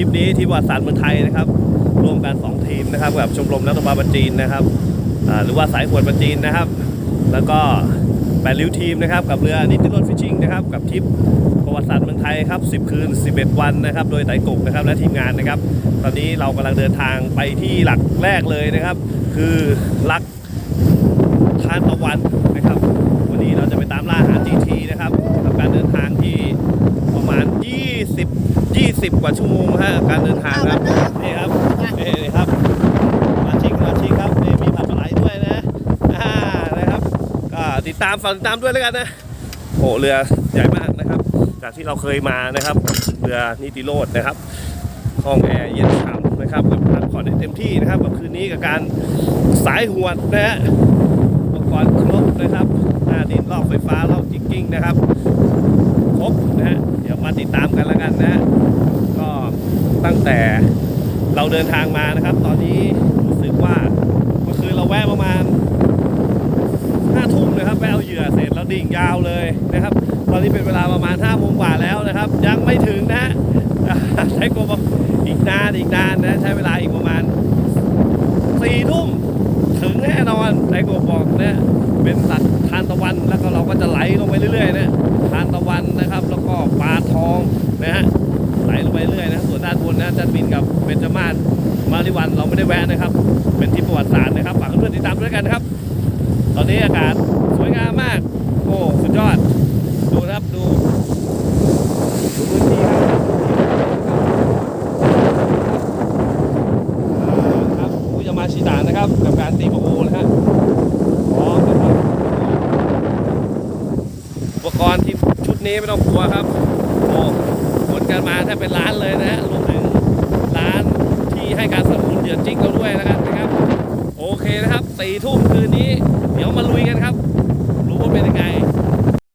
ริปนี้ที่ประวัติศาสตร์เมืองไทยนะครับรวมกัน 2 ทีมนะครับกับชมรมนักตกปลาปลาจีนนะครับหรือว่าสายขวดปจีนนะครับ แล้วก็แปดริ้วทีมนะครับกับเรือนิติรดฟิชชิ่งนะครับกับทริปประวัติศาสตร์เมืองไทยครับ10 คืน 11 วันนะครับ โดยไต่กบนะครับและทีมงานนะครับ ตอนนี้เรากำลังเดินทางไปที่หลักแรกเลยนะครับ คือลักทานตะวันนะครับ วันนี้เราจะไปตามล่าหา GT นะครับกับการเดินทางที่ประมาณ 20 20กว่าชั่วโมงฮะการเดินทางครับนี่ครับนี่นี่ครับมาชิกมาชิกครับนี่มีผัดปลาไหลด้วยนะอ่านะครับก็ติดตามฝากติดตามด้วยแล้วกันนะโอ้เรือใหญ่มากนะครับ จากที่เราเคยมานะครับ เรือนิติโรดนะครับห้องแอร์เย็นฉ่ำนะครับกับพักผ่อนได้เต็มที่นะครับกับคืนนี้กับการสายหวดนะฮะอุปกรณ์ครบนะครับหน้าดินรอบไฟฟ้ารอบจิกกิ้งนะครับครบนะฮะเดี๋ยวมาติดตามกันแล้วกันนะฮะก็ ตั้งแต่เราเดินทางมานะครับ ตอนนี้รู้สึกว่าเมื่อคืนเราแวะประมาณห้าทุ่มนะครับแวะเอาเหยื่อเสร็จแล้วดิ่งยาวเลยนะครับ ตอนนี้เป็นเวลาประมาณห้าโมงกว่าแล้วนะครับ ยังไม่ถึงนะใช้กบบอกอีกนานอีกนานนะใช้เวลาอีกประมาณสี่ทุ่มถึงแน่นอนใช้กบบอกนะเป็นหลักทานตะวันแล้วก็เราก็จะไหลลงไปเรื่อยๆนะทานตะวันนะครับ แล้วก็ปลาทองาริวันเราไม่ได้แวะนะครับ เป็นที่ประวัติศาสตร์นะครับฝากเพื่อนๆติดตามด้วยกันนะครับ ตอนนี้อากาศสวยงามมาก โอ้สุดยอด ดูครับดูดูพื้นที่ครับครับผู้จะมาชีตานะครับ กับการตีปะโอนะฮะพร้อมนะครับอุปกรณ์ที่ชุดนี้ไม่ต้องกลัวครับโอ้ขนกันมาแทบเป็นล้านเลยนะฮะรวม ด้วยนะครับนะครับ โอเคนะครับสี่ทุ่มคืนนี้ เดี๋ยวมาลุยกันครับ รู้ว่าเป็นยังไง